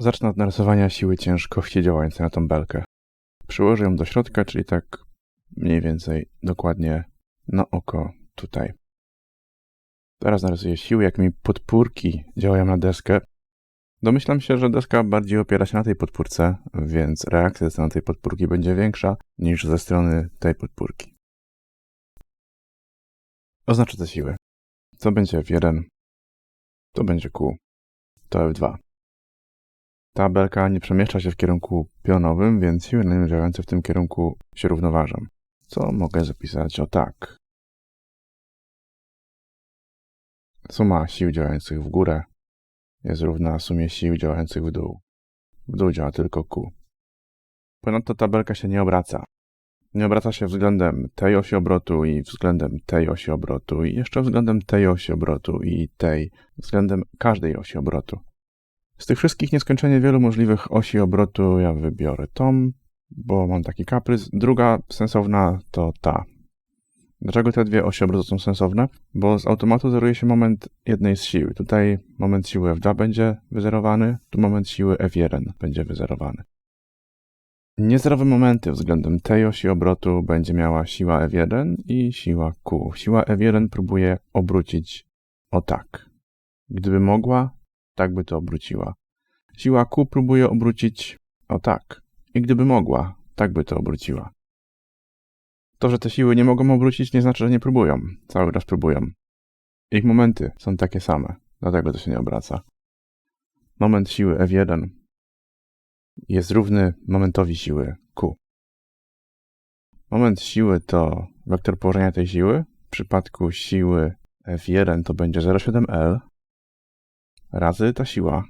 Zacznę od narysowania siły ciężkości działającej na tą belkę. Przyłożę ją do środka, czyli tak mniej więcej dokładnie na oko tutaj. Teraz narysuję siły, jakimi podpórki działają na deskę. Domyślam się, że deska bardziej opiera się na tej podpórce, więc reakcja ze strony tej podpórki będzie większa niż ze strony tej podpórki. Oznaczę te siły. To będzie F1, to będzie Q, to F2. Ta belka nie przemieszcza się w kierunku pionowym, więc siły na nim działające w tym kierunku się równoważą. Co mogę zapisać o tak. Suma sił działających w górę jest równa sumie sił działających w dół. W dół działa tylko Q. Ponadto ta belka się nie obraca. Nie obraca się względem tej osi obrotu i względem tej osi obrotu i jeszcze względem tej osi obrotu i tej, względem każdej osi obrotu. Z tych wszystkich nieskończenie wielu możliwych osi obrotu ja wybiorę tą, bo mam taki kaprys. Druga sensowna to ta. Dlaczego te dwie osi obrotu są sensowne? Bo z automatu zeruje się moment jednej z sił. Tutaj moment siły F2 będzie wyzerowany, tu moment siły F1 będzie wyzerowany. Niezerowe momenty względem tej osi obrotu będzie miała siła F1 i siła Q. Siła F1 próbuje obrócić o tak. Gdyby mogła, tak by to obróciła. Siła Q próbuje obrócić o tak. I gdyby mogła, tak by to obróciła. To, że te siły nie mogą obrócić, nie znaczy, że nie próbują. Cały czas próbują. Ich momenty są takie same, dlatego to się nie obraca. Moment siły F1 jest równy momentowi siły Q. Moment siły to wektor położenia tej siły. W przypadku siły F1 to będzie 0,7L razy ta siła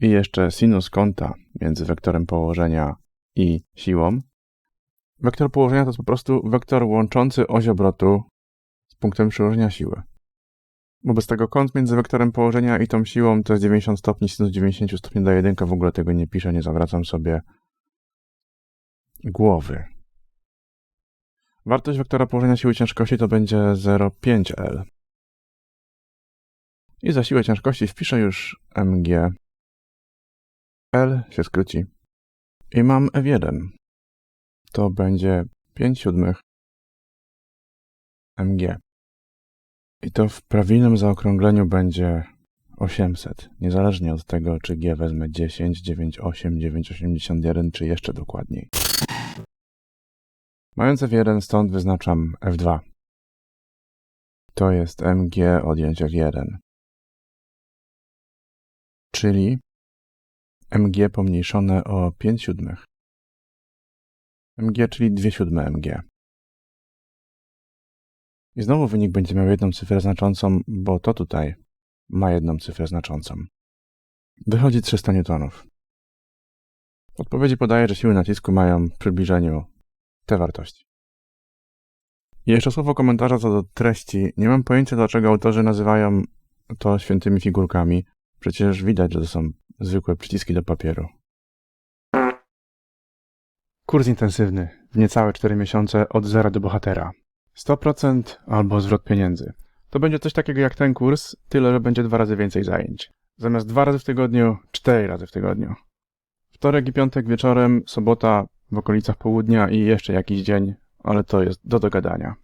i jeszcze sinus kąta między wektorem położenia i siłą. Wektor położenia to jest po prostu wektor łączący oś obrotu z punktem przyłożenia siły. Wobec tego kąt między wektorem położenia i tą siłą to jest 90 stopni, sinus 90 stopni do 1, w ogóle tego nie piszę, nie zawracam sobie głowy. Wartość wektora położenia siły ciężkości to będzie 0,5L. I za siłę ciężkości wpiszę już mg. L się skróci. I mam F1. To będzie 5 siódmych mg. I to w prawilnym zaokrągleniu będzie 800, niezależnie od tego, czy G wezmę 10, 9, 8, 9, 81, czy jeszcze dokładniej. Mając F1, stąd wyznaczam F2. To jest mg odjąć F1. Czyli mg pomniejszone o 5 siódmych. mg, czyli 2 siódme mg. I znowu wynik będzie miał jedną cyfrę znaczącą, bo to tutaj ma jedną cyfrę znaczącą. Wychodzi 300 newtonów. W odpowiedzi podaję, że siły nacisku mają w przybliżeniu te wartości. I jeszcze słowo komentarza co do treści. Nie mam pojęcia, dlaczego autorzy nazywają to świętymi figurkami. Przecież widać, że to są zwykłe przyciski do papieru. Kurs intensywny w niecałe 4 miesiące od zera do bohatera. 100% albo zwrot pieniędzy. To będzie coś takiego jak ten kurs, tyle że będzie dwa razy więcej zajęć. Zamiast dwa razy w tygodniu, cztery razy w tygodniu. Wtorek i piątek wieczorem, sobota w okolicach południa i jeszcze jakiś dzień, ale to jest do dogadania.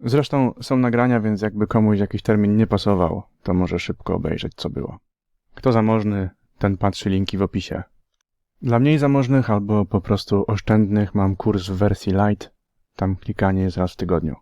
Zresztą są nagrania, więc jakby komuś jakiś termin nie pasował, to może szybko obejrzeć, co było. Kto zamożny, ten patrzy linki w opisie. Dla mniej zamożnych albo po prostu oszczędnych mam kurs w wersji light, tam klikanie jest raz w tygodniu.